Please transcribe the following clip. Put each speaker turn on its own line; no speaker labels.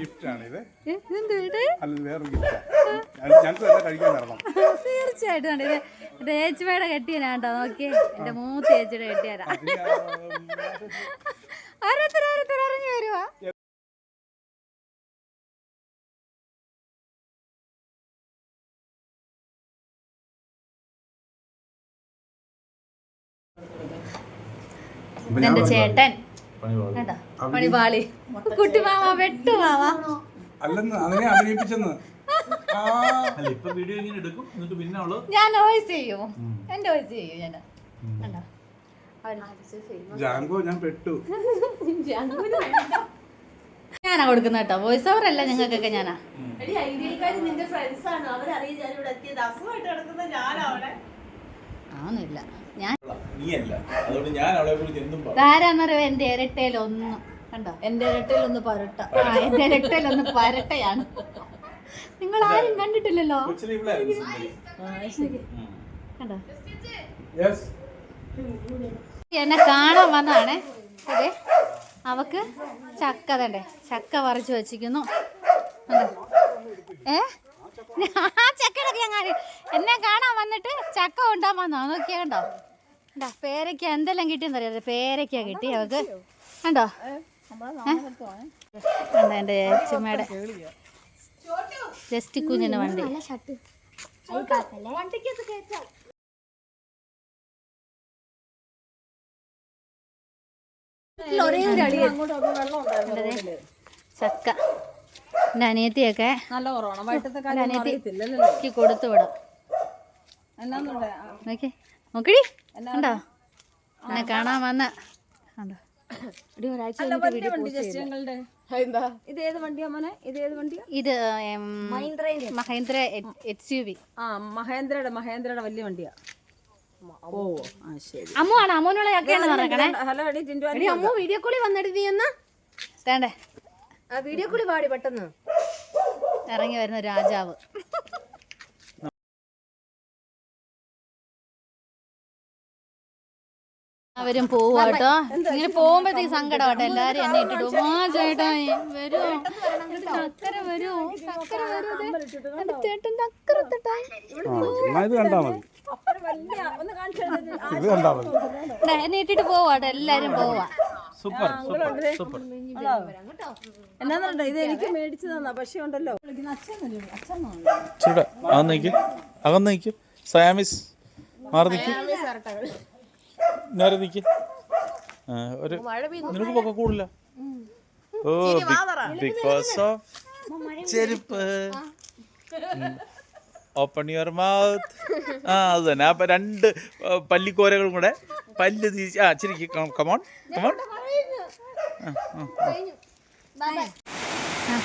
Gift ആണ് ഇത്? അല്ല വേറൊരു ഗിഫ്റ്റ് ഞങ്ങൾക്ക് തന്നെ കഴിക്കാൻ തരണം.
തീർച്ചയായിട്ടും ഉണ്ട്. ഇത് ഇത് ഏച്ചിമയുടെ കെട്ടിയനാട്ടോ നോക്കിയേ. എന്റെ മൂത്ത ഏച്ചിയുടെ കെട്ടിയാരാ ഓരോരുത്തർ ഓരോരുത്തർ ഇറങ്ങി വരുവാ. എന്റെ ചേട്ടൻ. പണിപാളി. കുട്ടി മാമ വെട്ടു മാമ.
അല്ലെന്ന് അതിനെ അഭിനയിപ്പിച്ചെന്ന്. ആ.
അല്ല ഇപ്പൊ വീഡിയോ ഇങ്ങനെ എടുക്കും എന്നിട്ട് പിന്നെ അവൾ
ഞാൻ വോയിസ് ചെയ്യും. എന്റെ വോയിസ് ചെയ്യും ഞാൻ.
ജാങ്കോ ഞാൻ പെട്ടു.
ഞാനാ കൊടുക്കുന്ന കേട്ടോ. വോയിസ് ഓവർ അല്ല ഞങ്ങൾക്കൊക്കെ ഞാനാ. ആവുന്നില്ല ഞാൻ
നീയല്ല. അതുകൊണ്ട് ഞാൻ അവളെ കുറിച്ച് എന്തും പറയും
ധാരാന്നറിയോ എന്റെ ഇരട്ടയിലൊന്നും. കണ്ടോ?
എന്റെ ഇരട്ടയിലൊന്ന് പരട്ട.
ആ എന്റെ ഇരട്ടയിലൊന്ന് പരട്ടയാണ്. നിങ്ങൾ ആരും കണ്ടിട്ടില്ലല്ലോ
ഇവളായിരുന്നു സുന്ദരി.
കണ്ടോ?
യെസ്
എന്നെ കാണാൻ വന്നതാണേ. അതെ. അവക്ക് ചക്ക തണ്ടേ ചക്ക പറിച്ചു വെച്ചിരിക്കുന്നു. കണ്ടോ? ഏ? ആ ചക്കയുടെ ഞാൻ എന്നെ കാണാൻ വന്നിട്ട് ചക്ക കൊണ്ടാൻ വന്നോ നോക്കിയാ കണ്ടോ? പേരയ്ക്ക എന്തെല്ലാം കിട്ടിയെന്ന് അറിയാതെ പേരയ്ക്ക കിട്ടി അവക്ക് കണ്ടോ? കണ്ടോ എന്റെ ചുമ്മയുടെ ജസ്റ്റ് കുഞ്ഞിന് വണ്ടി? ചക്ക. എന്റെ അനിയത്തിയൊക്കെ
നല്ല കുറവാണ്. വൈകിട്ടത്തെ
അനിയത്തി കൊടുത്തു വിടാം. നോക്കി നോക്കടി. കണ്ടോ? എന്നെ കാണാൻ വന്ന.
എന്താ ഇത്
മഹേന്ദ്ര എച്ച് യു വി.
ആ മഹേന്ദ്രയുടെ മഹേന്ദ്രയുടെ വലിയ വണ്ടിയാ. ഓ ആ ശരി.
അമ്മു ആണ് അമ്മുവിനുള്ള ചക്കയാണ് നടക്കണേ
ഹലോ എടി ജിൻഡു
എടി അമ്മ വീഡിയോ കോളിൽ വന്നിട്ട് നീ എന്നാ
തേണ്ടേ
ആ വീഡിയോ പാടി പെട്ടെന്ന്.
ഇറങ്ങി വരുന്ന രാജാവ്. അവരും പോവാട്ടോ ഇങ്ങനെ പോകുമ്പോഴത്തേക്ക് സങ്കടം ആട്ടോ എല്ലാരും എന്നെ ഇട്ടിട്ടു. ആ ചേട്ടാ വരുമോ ചക്കര വരുമോ ചക്കര വരുമോ ചേട്ടൻ ചക്കര.
എന്നാ
ഇട്ടിട്ട് പോവാട്ടോ എല്ലാരും പോവാ.
Super super super.
എന്നാന്നുണ്ടെ ഇത് എനിക്ക് മേടിച്ചു തന്നാ പക്ഷേ ഉണ്ടല്ലോ.
അകന്നേക്ക് സയാമിസ് മാറി നിൽക്കും നേരെ നിൽക്കും ഒരു നിനക്ക് പൊക്ക കൂടില്ല ഓ ബിക്കോസ് ഓഫ് ചെരുപ്പ്. ഓപ്പൺ യുവർ മൗത്ത് ആ അത് തന്നെ. അപ്പൊ രണ്ട് ആ, പല്ലിക്കോരകളും കൂടെ പല്ല് തിരിച്ച് ആ ചിരിക്ക്. കമോൺ കമോൺ
ആ.